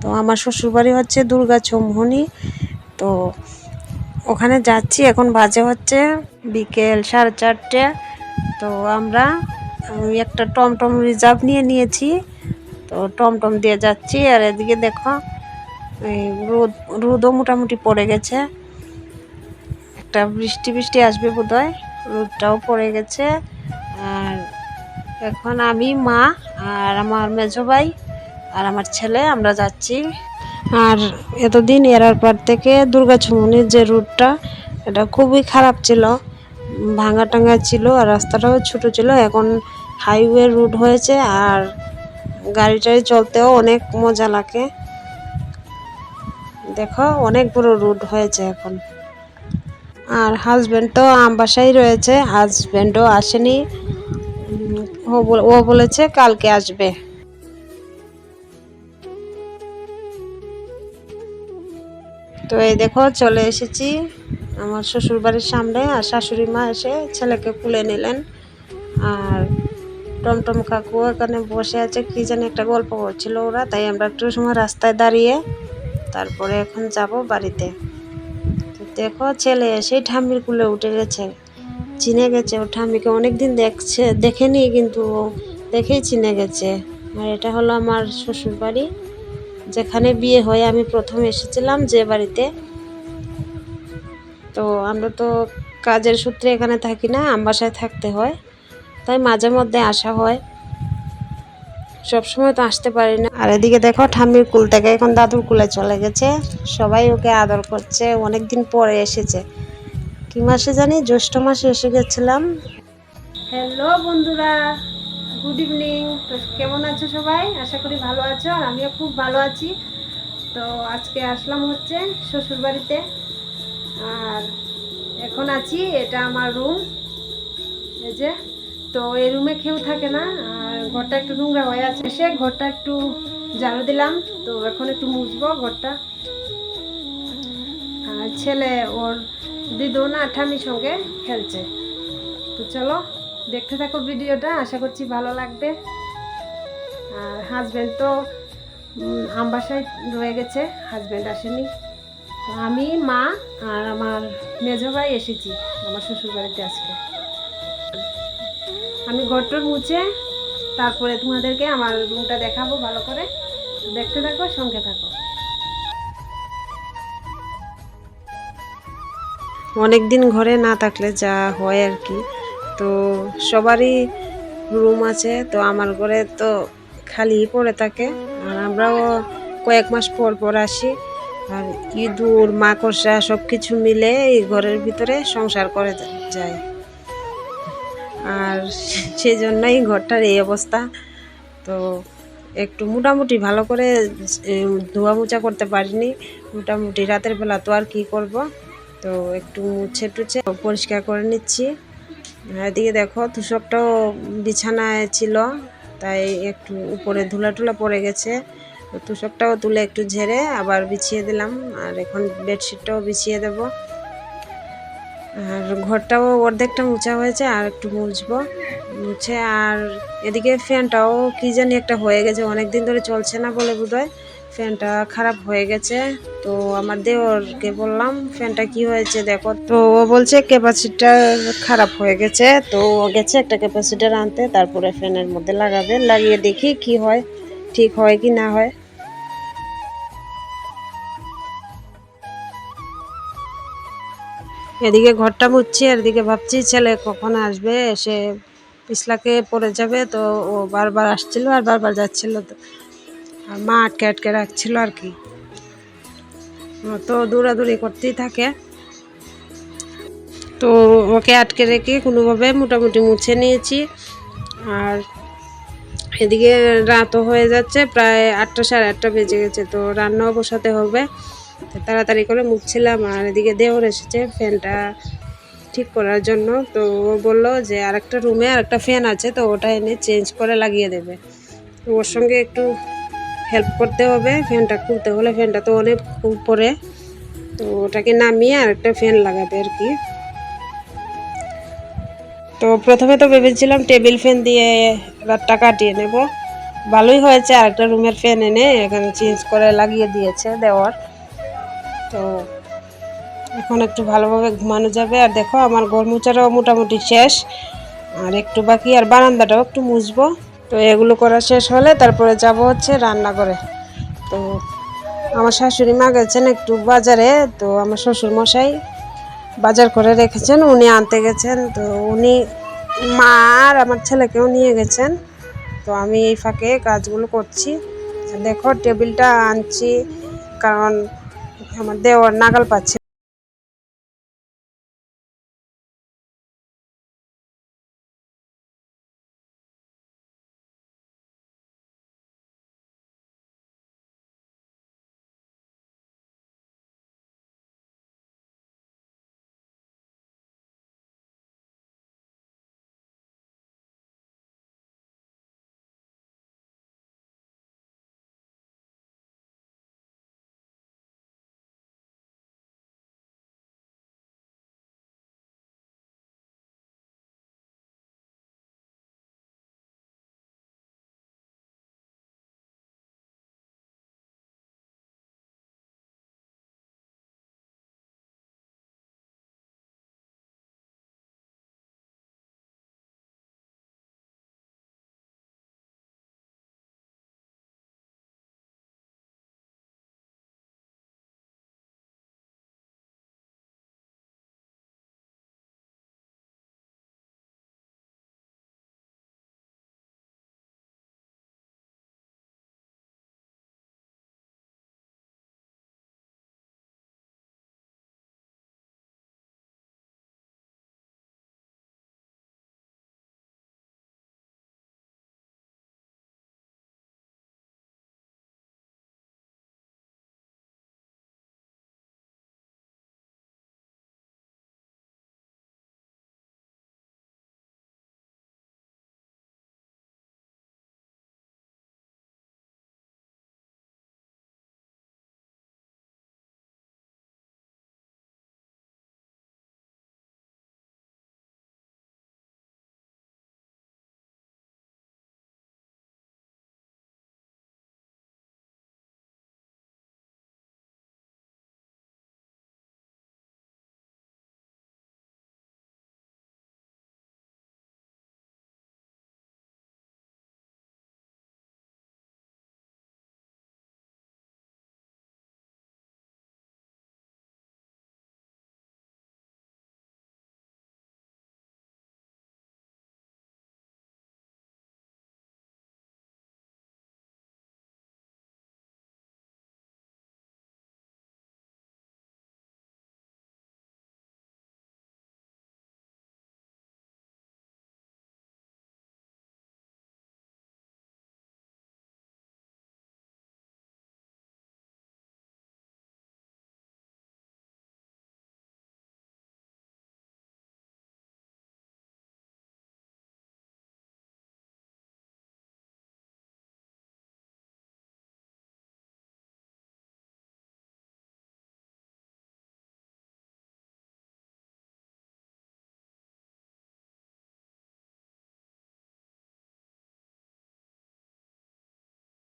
তো আমার শ্বশুরবাড়ি হচ্ছে দুর্গা চৌমুহনি। তো ওখানে যাচ্ছি, এখন বাজে হচ্ছে বিকেল সাড়ে চারটে। তো আমরা একটা টমটম রিজার্ভ নিয়ে নিয়েছি। তো টমটম দিয়ে যাচ্ছি, আর এদিকে দেখো রোদ, রোদও মোটামুটি পড়ে গেছে। একটা বৃষ্টি বৃষ্টি আসবে বোধহয়, রোদটাও পড়ে গেছে। আর এখন আমি, মা, আর আমার মেজো ভাই আর আমার ছেলে, আমরা যাচ্ছি। আর এতদিন এরার পর থেকে দুর্গা চুমনির যে রুটটা, এটা খুবই খারাপ ছিল। ভাঙা টাঙ্গা ছিল আর রাস্তাটাও ছোট ছিল। এখন হাইওয়ে রুট হয়েছে আর গাড়ি টাড়ি চলতেও অনেক মজা লাগে। দেখো, অনেক বড় রুট হয়েছে এখন। আর হাজব্যান্ড তো আমবাসায় রয়েছে। হাজব্যান্ডও আসেনি। ও বলেছে কালকে আসবে। তো এই দেখো, চলে এসেছি আমার শ্বশুর বাড়ির সামনে আর শাশুড়ি মা এসে ছেলেকে কুলে নিলেন। আর টমটম কাকু এখানে বসে আছে, কি জানি একটা গল্প করছিল ওরা, তাই আমরা একটু সময় রাস্তায় দাঁড়িয়ে তারপরে এখন যাব বাড়িতে। তো দেখো, ছেলে এসেই ঠাম্মির কুলে উঠে গেছে। চিনে গেছে ও ঠাম্মিকে অনেকদিন দেখছে, দেখেনি, কিন্তু দেখেই চিনে গেছে। আর এটা হলো আমার শ্বশুর বাড়ি যেখানে বিয়ে হয়ে আমি প্রথম এসেছিলাম যে বাড়িতে। তো আমরা তো কাজের সূত্রে এখানে থাকি না আমবাসায় থাকতে হয়। তাই মাঝে মধ্যে আসা হয়। সবসময় তো আসতে পারি না। আর এদিকে দেখো ঠাম্মির কুল থেকে এখন দাদুর কুলে চলে গেছে। সবাই ওকে আদর করছে অনেক দিন পরে এসেছে। কি মাসে জানি? জ্যৈষ্ঠ মাসে এসে গেছিলাম। হ্যালো বন্ধুরা। গুড ইভিনিং তো কেমন আছো সবাই? আশা করি ভালো আছো, আর আমিও খুব ভালো আছি। তো আজকে আসলাম হচ্ছে শ্বশুর বাড়িতে আর এখন আছি, এটা আমার রুম এই যে, তো এই রুমে কেউ থাকে না, আর ঘরটা একটু নোংরা হয়ে আছে। এসে ঘরটা একটু ঝাড়ু দিলাম, তো এখন একটু মুছবো ঘরটা। আর ছেলে ওর দিদুন না ঠামির সঙ্গে খেলছে। তো চলো দেখতে থাকো ভিডিওটা, আশা করছি ভালো লাগবে। আর হাজব্যান্ড তো আমবাসায় রয়ে গেছে হাজব্যান্ড আসেনি। আমি, মা আর আমার মেজো ভাই এসেছি, আমার শ্বশুর বাড়িতে আজকে। আমি ঘরটর মুছে তারপরে তোমাদেরকে আমার রুমটা দেখাবো ভালো করে। দেখতে থাকো, সঙ্গে থাকো। অনেক দিন ঘরে না থাকলে যা হয় আর কি। তো সবারই রুম আছে, তো আমার ঘরে তো খালি পড়ে থাকে। আর আমরাও কয়েক মাস পর পর আসি। আর ইঁদুর, মাকড়সা সব কিছু মিলে এই ঘরের ভিতরে সংসার করে যায়। আর সেই জন্যই ঘরটার এই অবস্থা। তো একটু মোটামুটি ভালো করে ধোয়া মোছা করতে পারিনি। মোটামুটি রাতের বেলা তো আর কি করব? তো একটু মুছে টুছে পরিষ্কার করে নিচ্ছি। এদিকে দেখো তুষকটাও বিছানায় ছিল, তাই একটু উপরে ধুলা টুলা পড়ে গেছে। তুষকটাও তুলে একটু ঝেড়ে আবার বিছিয়ে দিলাম, আর এখন বেডশিটটাও বিছিয়ে দেবো। আর ঘরটাও অর্ধেকটা মুছা হয়েছে, আর একটু মুছবো। মুছে, আর এদিকে ফ্যানটাও কি জানি একটা হয়ে গেছে অনেক দিন ধরে চলছে না বলে বোধহয়। ফ্যানটা খারাপ হয়ে গেছে। তো আমার দেওরকে বললাম, ফ্যানটা কি হয়েছে দেখো। তো ও বলছে, ক্যাপাসিটার খারাপ হয়ে গেছে। তো ও গেছে একটা ক্যাপাসিটার আনতে, তারপরে ফ্যানের মধ্যে লাগাবে। লাগিয়ে দেখি কি হয়, ঠিক হয় কি না হয়। এদিকে ঘরটা আর এদিকে ভাবছি, ছেলে কখন আসবে? এসে পিছলাকে পড়ে যাবে, তো ও বারবার আসছিল, আর বারবার যাচ্ছিল তো। আর মা আটকে আটকে রাখছিল আর কি। তো দৌড়াদৌড়ি করতেই থাকে। তো ওকে আটকে রেখে কোনোভাবে মোটামুটি মুছে নিয়েছি। আর এদিকে রাতও হয়ে যাচ্ছে, প্রায় আটটা সাড়ে আটটা বেজে গেছে, তো রান্নাও বসাতে হবে। তাড়াতাড়ি করে মুছছিলাম, আর এদিকে দেওর এসেছে ফ্যানটা ঠিক করার জন্য। তো ও বলল যে আরেকটা রুমে আরেকটা ফ্যান আছে, তো ওটা এনে চেঞ্জ করে লাগিয়ে দেবে। তো ওর সঙ্গে একটু হেল্প করতে হবে ফ্যানটা খুলতে হলে ফ্যানটা তো অনেক উপরে। তো ওটাকে নামিয়ে আর একটা ফ্যান লাগাবে আর কি। তো প্রথমে তো ভেবেছিলাম টেবিল ফ্যান দিয়ে রাতটা কাটিয়ে নেব। ভালোই হয়েছে আর একটা রুমের ফ্যান এনে এখানে চেঞ্জ করে লাগিয়ে দিয়েছে দেওয়ার। তো এখন একটু ভালোভাবে ঘুমানো যাবে। আর দেখো, আমার ঘর মোচাটাও মোটামুটি শেষ। আর একটু বাকি, আর বারান্দাটাও একটু মুছবো। তো এগুলো করা শেষ হলে তারপরে যাব হচ্ছে রান্না করে তো আমার শাশুড়ি মা গেছেন একটু বাজারে, তো আমার শ্বশুর মশাই বাজার করে রেখেছেন, উনি আনতে গেছেন। তো উনি, মা আর আমার ছেলেকেও নিয়ে গেছেন। তো আমি এই ফাঁকে কাজগুলো করছি। দেখো, টেবিলটা আনছি, কারণ আমার দেওয়ার নাগাল পাচ্ছে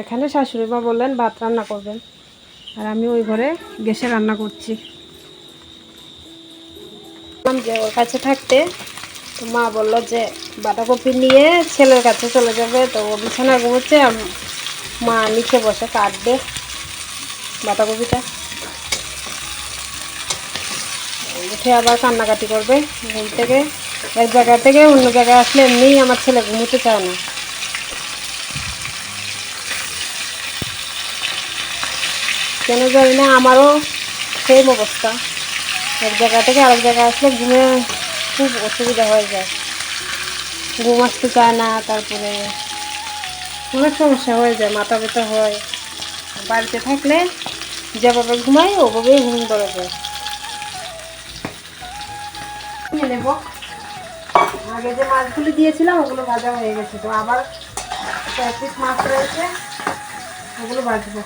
এখানে শাশুড়ি মা বললেন, ভাত রান্না করবেন। আর আমি ওই ঘরে গ্যাসে রান্না করছি। যে, ওর কাছে থাকতে তো মা বলল যে, বাঁধাকপি নিয়ে ছেলের কাছে চলে যাবে। তো ও বিছানা ঘুমোচ্ছে মা নিচে বসে কাটবে বাঁধাকপিটা। উঠে আবার কান্নাকাটি করবে, ঘুম থেকে এক জায়গা থেকে অন্য জায়গায় আসলে এমনিই আমার ছেলে ঘুমোতে চায় না। কেন জানি না, আমারও সেম অবস্থা। এক জায়গা থেকে আরেক জায়গায় আসলে ঘুমে খুব অসুবিধা হয়ে যায়। ঘুম আসতে চায় না, তারপরে অনেক সমস্যা হয়ে যায়, মাথা ব্যথা হয়। বাড়িতে থাকলে যেভাবে ঘুমাই, ওভাবেই ঘুম ধরে যায়। আগে যে মাছগুলি দিয়েছিলাম, ওগুলো ভাজা হয়ে গেছে। তো আবার মাছ রয়েছে, ওগুলো ভাজবো।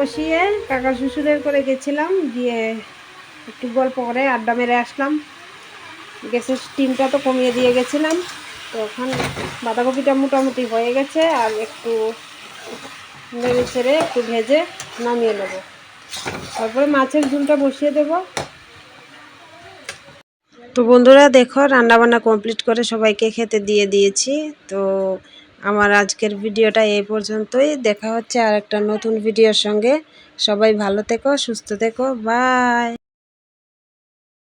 বসিয়ে কাকা শ্বশুরের করে গেছিলাম, গিয়ে একটু গল্প করে আড্ডা মেরে আসলাম। গ্যাসের স্টিমটা তো কমিয়ে দিয়ে গেছিলাম, তো এখন বাঁধাকপিটা মোটামুটি হয়ে গেছে, আর একটু নেড়ে ছেড়ে একটু ভেজে নামিয়ে নেব। তারপরে মাছের ঝুলটা বসিয়ে দেব। তো বন্ধুরা দেখো, রান্নাবান্না কমপ্লিট করে সবাইকে খেতে দিয়ে দিয়েছি। তো আমার আজকের ভিডিওটা এই পর্যন্তই। দেখা হচ্ছে আর একটা নতুন ভিডিওর সঙ্গে। সবাই ভালো থেকো, সুস্থ থেকো। বাই।